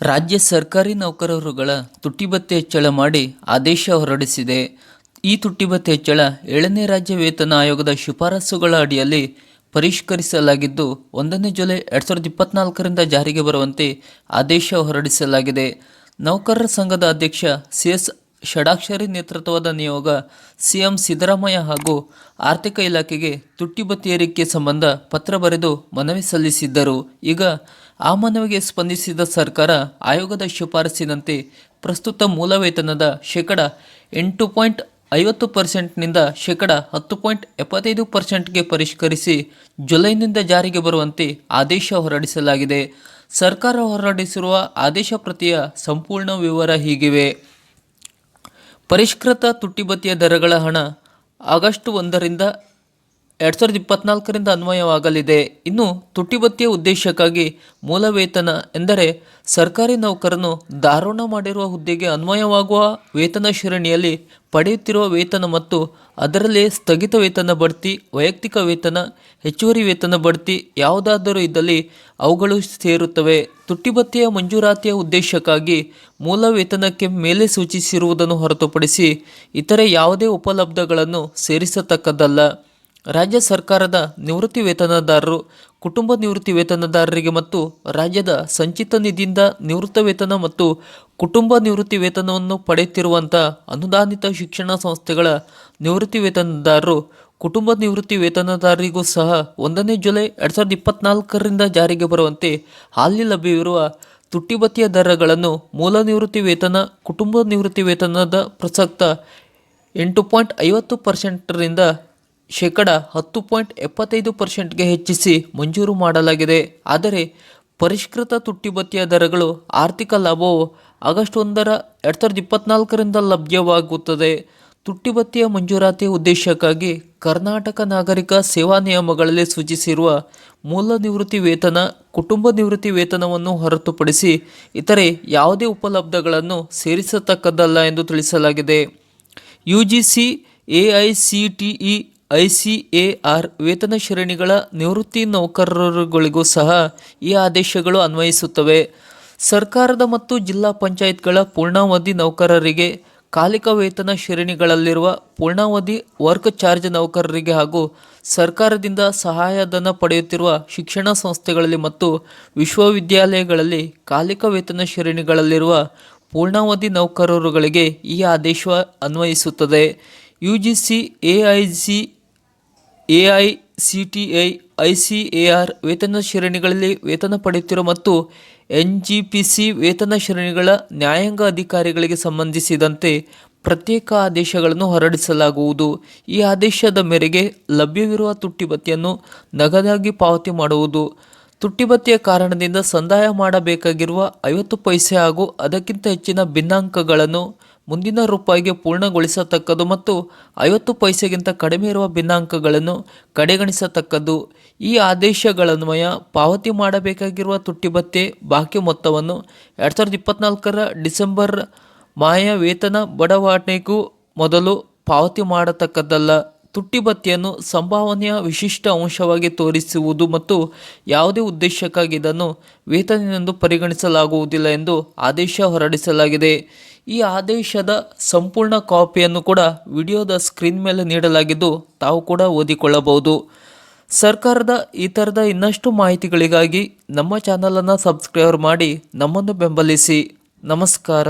ರಾಜ್ಯ ಸರ್ಕಾರಿ ನೌಕರರುಗಳ ತುಟ್ಟಿಭತ್ತೆ ಹೆಚ್ಚಳ ಮಾಡಿ ಆದೇಶ ಹೊರಡಿಸಿದೆ. ಈ ತುಟ್ಟಿಭತ್ತೆ ಹೆಚ್ಚಳ ಏಳನೇ ರಾಜ್ಯ ವೇತನ ಆಯೋಗದ ಶಿಫಾರಸುಗಳ ಅಡಿಯಲ್ಲಿ ಪರಿಷ್ಕರಿಸಲಾಗಿದ್ದು, ಒಂದನೇ ಜುಲೈ ಎರಡು ಸಾವಿರದ ಇಪ್ಪತ್ನಾಲ್ಕರಿಂದ ಜಾರಿಗೆ ಬರುವಂತೆ ಆದೇಶ ಹೊರಡಿಸಲಾಗಿದೆ. ನೌಕರರ ಸಂಘದ ಅಧ್ಯಕ್ಷ ಸಿ ಎಸ್ ಷಡಾಕ್ಷರಿ ನೇತೃತ್ವದ ನಿಯೋಗ ಸಿಎಂ ಸಿದ್ದರಾಮಯ್ಯ ಹಾಗೂ ಆರ್ಥಿಕ ಇಲಾಖೆಗೆ ತುಟ್ಟಿಬತ್ತಿಯರಿಕೆ ಸಂಬಂಧ ಪತ್ರ ಬರೆದು ಮನವಿ ಸಲ್ಲಿಸಿದ್ದರು. ಈಗ ಆ ಮನವಿಗೆ ಸ್ಪಂದಿಸಿದ ಸರ್ಕಾರ ಆಯೋಗದ ಶಿಫಾರಸಿನಂತೆ ಪ್ರಸ್ತುತ ಮೂಲ ವೇತನದ ಶೇಕಡ ಎಂಟು ಪಾಯಿಂಟ್ ಐವತ್ತು ಪರ್ಸೆಂಟ್ನಿಂದ ಶೇಕಡ ಹತ್ತು ಪಾಯಿಂಟ್ ಎಪ್ಪತ್ತೈದು ಪರ್ಸೆಂಟ್ಗೆ ಪರಿಷ್ಕರಿಸಿ ಜುಲೈನಿಂದ ಜಾರಿಗೆ ಬರುವಂತೆ ಆದೇಶ ಹೊರಡಿಸಲಾಗಿದೆ. ಸರ್ಕಾರ ಹೊರಡಿಸಿರುವ ಆದೇಶ ಪ್ರತಿಯ ಸಂಪೂರ್ಣ ವಿವರ ಹೀಗಿವೆ. ಪರಿಷ್ಕೃತ ತುಟ್ಟಿಬತ್ತಿಯ ದರಗಳ ಹಣ ಆಗಸ್ಟ್ ಒಂದರಿಂದ ಎರಡು ಸಾವಿರದ ಇಪ್ಪತ್ನಾಲ್ಕರಿಂದ ಅನ್ವಯವಾಗಲಿದೆ. ಇನ್ನು ತುಟ್ಟಿಬತ್ತಿಯ ಉದ್ದೇಶಕ್ಕಾಗಿ ಮೂಲ ವೇತನ ಎಂದರೆ ಸರ್ಕಾರಿ ನೌಕರನು ಧಾರೋಣ ಮಾಡಿರುವ ಹುದ್ದೆಗೆ ಅನ್ವಯವಾಗುವ ವೇತನ ಶ್ರೇಣಿಯಲ್ಲಿ ಪಡೆಯುತ್ತಿರುವ ವೇತನ ಮತ್ತು ಅದರಲ್ಲಿ ಸ್ಥಗಿತ ವೇತನ ಬಡ್ತಿ, ವೈಯಕ್ತಿಕ ವೇತನ, ಹೆಚ್ಚುವರಿ ವೇತನ ಬಡ್ತಿ ಯಾವುದಾದರೂ ಇದ್ದಲ್ಲಿ ಅವುಗಳು ಸೇರುತ್ತವೆ. ತುಟ್ಟಿಬತ್ತಿಯ ಮಂಜೂರಾತಿಯ ಉದ್ದೇಶಕ್ಕಾಗಿ ಮೂಲ ವೇತನಕ್ಕೆ ಮೇಲೆ ಸೂಚಿಸಿರುವುದನ್ನು ಹೊರತುಪಡಿಸಿ ಇತರೆ ಯಾವುದೇ ಉಪಲಬ್ಧಗಳನ್ನು ಸೇರಿಸತಕ್ಕದ್ದಲ್ಲ. ರಾಜ್ಯ ಸರ್ಕಾರದ ನಿವೃತ್ತಿ ವೇತನದಾರರು, ಕುಟುಂಬ ನಿವೃತ್ತಿ ವೇತನದಾರರಿಗೆ ಮತ್ತು ರಾಜ್ಯದ ಸಂಚಿತ ನಿಧಿಯಿಂದ ನಿವೃತ್ತ ವೇತನ ಮತ್ತು ಕುಟುಂಬ ನಿವೃತ್ತಿ ವೇತನವನ್ನು ಪಡೆಯುತ್ತಿರುವಂಥ ಅನುದಾನಿತ ಶಿಕ್ಷಣ ಸಂಸ್ಥೆಗಳ ನಿವೃತ್ತಿ ವೇತನದಾರರು, ಕುಟುಂಬ ನಿವೃತ್ತಿ ವೇತನದಾರರಿಗೂ ಸಹ ಒಂದನೇ ಜುಲೈ ಎರಡು ಸಾವಿರದ ಇಪ್ಪತ್ನಾಲ್ಕರಿಂದ ಜಾರಿಗೆ ಬರುವಂತೆ ಹಾಲಿ ಲಭ್ಯವಿರುವ ತುಟ್ಟಿಬತ್ತಿಯ ದರಗಳನ್ನು ಮೂಲ ನಿವೃತ್ತಿ ವೇತನ, ಕುಟುಂಬ ನಿವೃತ್ತಿ ವೇತನದ ಪ್ರಸಕ್ತ ಎಂಟು ಪಾಯಿಂಟ್ ಐವತ್ತು ಪರ್ಸೆಂಟರಿಂದ ಶೇಕಡ ಹತ್ತು ಪಾಯಿಂಟ್ ಎಪ್ಪತ್ತೈದು ಪರ್ಸೆಂಟ್ಗೆ ಹೆಚ್ಚಿಸಿ ಮಂಜೂರು ಮಾಡಲಾಗಿದೆ. ಆದರೆ, ಪರಿಷ್ಕೃತ ತುಟ್ಟಿಬತ್ತಿಯ ದರಗಳು ಆರ್ಥಿಕ ಲಾಭವು ಆಗಸ್ಟ್ ಒಂದರ ಎರಡು ಸಾವಿರದ ಇಪ್ಪತ್ನಾಲ್ಕರಿಂದ ಲಭ್ಯವಾಗುತ್ತದೆ. ತುಟ್ಟಿಬತ್ತಿಯ ಮಂಜೂರಾತಿ ಉದ್ದೇಶಕ್ಕಾಗಿ ಕರ್ನಾಟಕ ನಾಗರಿಕ ಸೇವಾ ನಿಯಮಗಳಲ್ಲಿ ಸೂಚಿಸಿರುವ ಮೂಲ ನಿವೃತ್ತಿ ವೇತನ, ಕುಟುಂಬ ನಿವೃತ್ತಿ ವೇತನವನ್ನು ಹೊರತುಪಡಿಸಿ ಇತರೆ ಯಾವುದೇ ಉಪಲಬ್ಧಗಳನ್ನು ಸೇರಿಸತಕ್ಕದ್ದಲ್ಲ ಎಂದು ತಿಳಿಸಲಾಗಿದೆ. U G C A I C T E I C A R ವೇತನ ಶ್ರೇಣಿಗಳ ನಿವೃತ್ತಿ ನೌಕರರುಗಳಿಗೂ ಸಹ ಈ ಆದೇಶಗಳು ಅನ್ವಯಿಸುತ್ತವೆ. ಸರ್ಕಾರದ ಮತ್ತು ಜಿಲ್ಲಾ ಪಂಚಾಯತ್ಗಳ ಪೂರ್ಣಾವಧಿ ನೌಕರರಿಗೆ ಕಾಲಿಕ ವೇತನ ಶ್ರೇಣಿಗಳಲ್ಲಿರುವ ಪೂರ್ಣಾವಧಿ ವರ್ಕ್ ಚಾರ್ಜ್ ನೌಕರರಿಗೆ ಹಾಗೂ ಸರ್ಕಾರದಿಂದ ಸಹಾಯಧನ ಪಡೆಯುತ್ತಿರುವ ಶಿಕ್ಷಣ ಸಂಸ್ಥೆಗಳಲ್ಲಿ ಮತ್ತು ವಿಶ್ವವಿದ್ಯಾಲಯಗಳಲ್ಲಿ ಕಾಲಿಕ ವೇತನ ಶ್ರೇಣಿಗಳಲ್ಲಿರುವ ಪೂರ್ಣಾವಧಿ ನೌಕರರುಗಳಿಗೆ ಈ ಆದೇಶ ಅನ್ವಯಿಸುತ್ತದೆ. U G C A I C A I C T I I C A R ವೇತನ ಶ್ರೇಣಿಗಳಲ್ಲಿ ವೇತನ ಪಡೆಯುತ್ತಿರುವ ಮತ್ತು ಎನ್ ಜಿ ಪಿ ಸಿ ವೇತನ ಶ್ರೇಣಿಗಳ ನ್ಯಾಯಾಂಗ ಅಧಿಕಾರಿಗಳಿಗೆ ಸಂಬಂಧಿಸಿದಂತೆ ಪ್ರತ್ಯೇಕ ಆದೇಶಗಳನ್ನು ಹೊರಡಿಸಲಾಗುವುದು. ಈ ಆದೇಶದ ಮೇರೆಗೆ ಲಭ್ಯವಿರುವ ತುಟ್ಟಿಬತ್ತಿಯನ್ನು ನಗದಾಗಿ ಪಾವತಿ ಮಾಡುವುದು. ತುಟ್ಟಿಬತ್ತಿಯ ಕಾರಣದಿಂದ ಸಂದಾಯ ಮಾಡಬೇಕಾಗಿರುವ ಐವತ್ತು ಪೈಸೆ ಹಾಗೂ ಅದಕ್ಕಿಂತ ಹೆಚ್ಚಿನ ಭಿನ್ನಾಂಕಗಳನ್ನು ಮುಂದಿನ ರೂಪಾಯಿಗೆ ಪೂರ್ಣಗೊಳಿಸತಕ್ಕದ್ದು ಮತ್ತು ಐವತ್ತು ಪೈಸೆಗಿಂತ ಕಡಿಮೆ ಇರುವ ಭಿನ್ನಾಂಕಗಳನ್ನು ಕಡೆಗಣಿಸತಕ್ಕದ್ದು. ಈ ಆದೇಶಗಳನ್ವಯ ಪಾವತಿ ಮಾಡಬೇಕಾಗಿರುವ ತುಟ್ಟಿಭತ್ಯೆ ಬಾಕಿ ಮೊತ್ತವನ್ನು ಎರಡು ಸಾವಿರದ ಇಪ್ಪತ್ನಾಲ್ಕರ ಡಿಸೆಂಬರ್ ಮಾಯ ವೇತನ ಬಡವಾಟನೆಗೂ ಮೊದಲು ಪಾವತಿ ಮಾಡತಕ್ಕದ್ದಲ್ಲ. ತುಟ್ಟಿಭತ್ಯೆಯನ್ನು ಸಂಭಾವನೆಯ ವಿಶಿಷ್ಟ ಅಂಶವಾಗಿ ತೋರಿಸುವುದು ಮತ್ತು ಯಾವುದೇ ಉದ್ದೇಶಕ್ಕಾಗಿ ಇದನ್ನು ವೇತನವೆಂದು ಪರಿಗಣಿಸಲಾಗುವುದಿಲ್ಲ ಎಂದು ಆದೇಶ ಹೊರಡಿಸಲಾಗಿದೆ. ಈ ಆದೇಶದ ಸಂಪೂರ್ಣ ಕಾಪಿಯನ್ನು ಕೂಡ ವಿಡಿಯೋದ ಸ್ಕ್ರೀನ್ ಮೇಲೆ ನೀಡಲಾಗಿದ್ದು ತಾವು ಕೂಡ ಓದಿಕೊಳ್ಳಬಹುದು. ಸರ್ಕಾರದ ಈ ಥರದ ಇನ್ನಷ್ಟು ಮಾಹಿತಿಗಳಿಗಾಗಿ ನಮ್ಮ ಚಾನಲನ್ನು ಸಬ್ಸ್ಕ್ರೈಬ್ ಮಾಡಿ ನಮ್ಮನ್ನು ಬೆಂಬಲಿಸಿ. ನಮಸ್ಕಾರ.